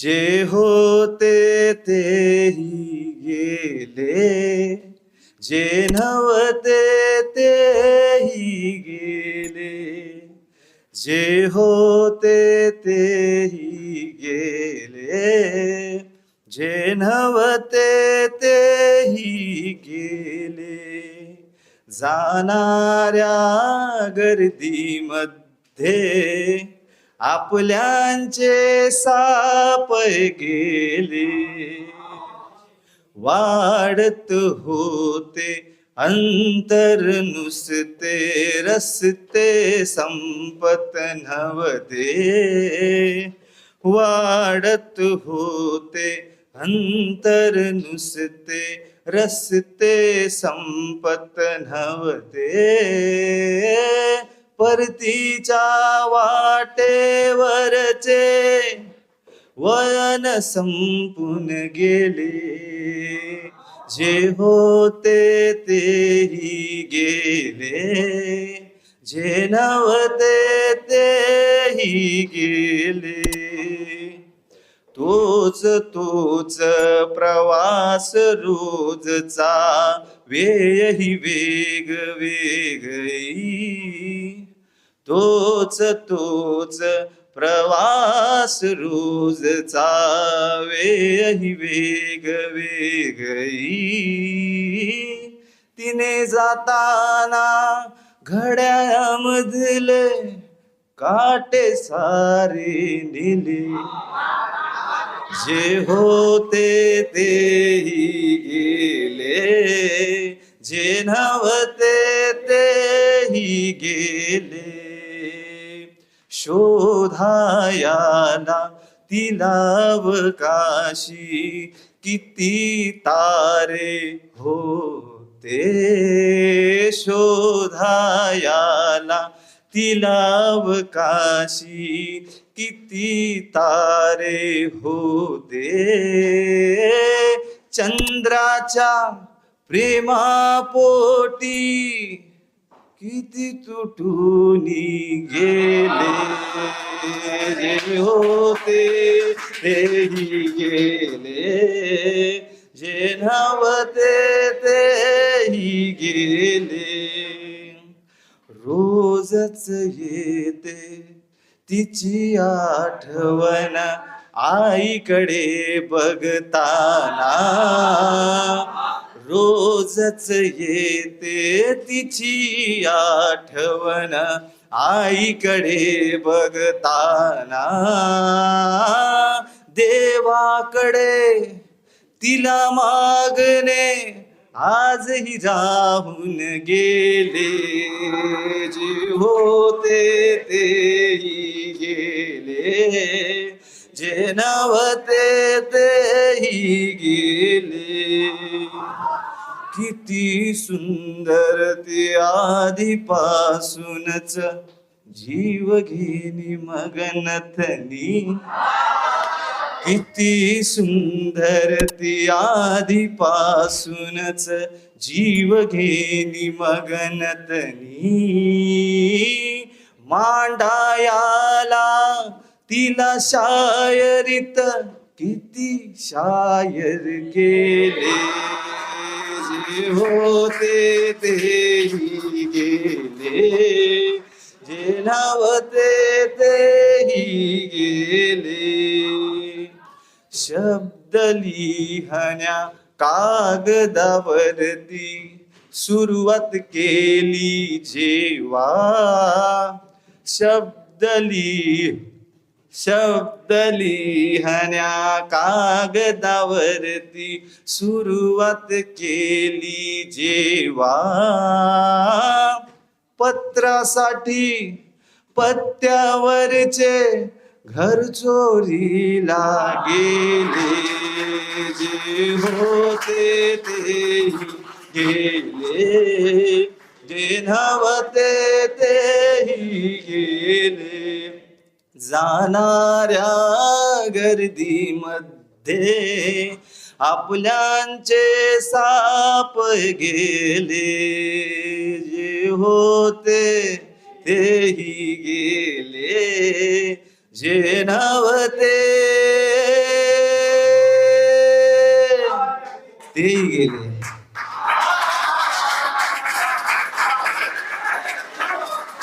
जे होते तेही गेले जे नव्हते तेही गेले जे होते तेही गेले जे नव्हते तेही गेले. जाणाऱ्या गर्दीमध्ये आपल्यांचे साप गेले. वाढत होते अंतर नुसते रसते संपत नवदे वाढत होते अंतर नुसते रसते संपत नवदे परतीच्या वाटेवरचे वयन संपून गेले. जे होते तेही गेले. जे नवते तेही गेले. तोच तोच प्रवास रोजचा. वेही वेग वेगळी तोच तोच प्रवास रोजचा वेही वेग वेगई तिने जाताना घड्यामधले काटे सारे नेले. जे होते तेही गेले. जे नव्हते तेही गेले. शोधायाला तिलावकाशी किती तारे होते शोधायाला तिलावकाशी किती तारे होते चंद्राच्या प्रेमापोटी किती तुटून गेले. जे होते तेही गेले. जे नव्हते तेही गेले. रोजच येते तिची आठवण आईकडे बघताना. रोजच येते तिची आठवण. आईकडे बघताना देवाकडे तिला मागणे. आजही राहून गेले. जे होते तेही गेले. जे नव्हते तेही गेले. किती सुंदर ते आधीपासूनच. जीव घेणी मगनथनी किती सुंदर ते आधीपासूनच. जीव घेणी मगनतनी मांडायाला तिला शायरीत किती शायर गेले जे होते तेही गेले. जे नावते तेही गेले. शब्द लिहण्या कागदावरती सुरुवात केली जेवा शब्द लिह शब्द लिहण्या कागदावरती सुरुवात केली जेवा पत्रासाठी पत्त्यावरचे घर चोरीला गेले. जे होते ते गेले. जे नव्हते तेही गेले. जाणाऱ्या गर्दीमध्ये आपल्यांचे साप गेले. जे होते तेही गेले. जे नवते तेही गेले.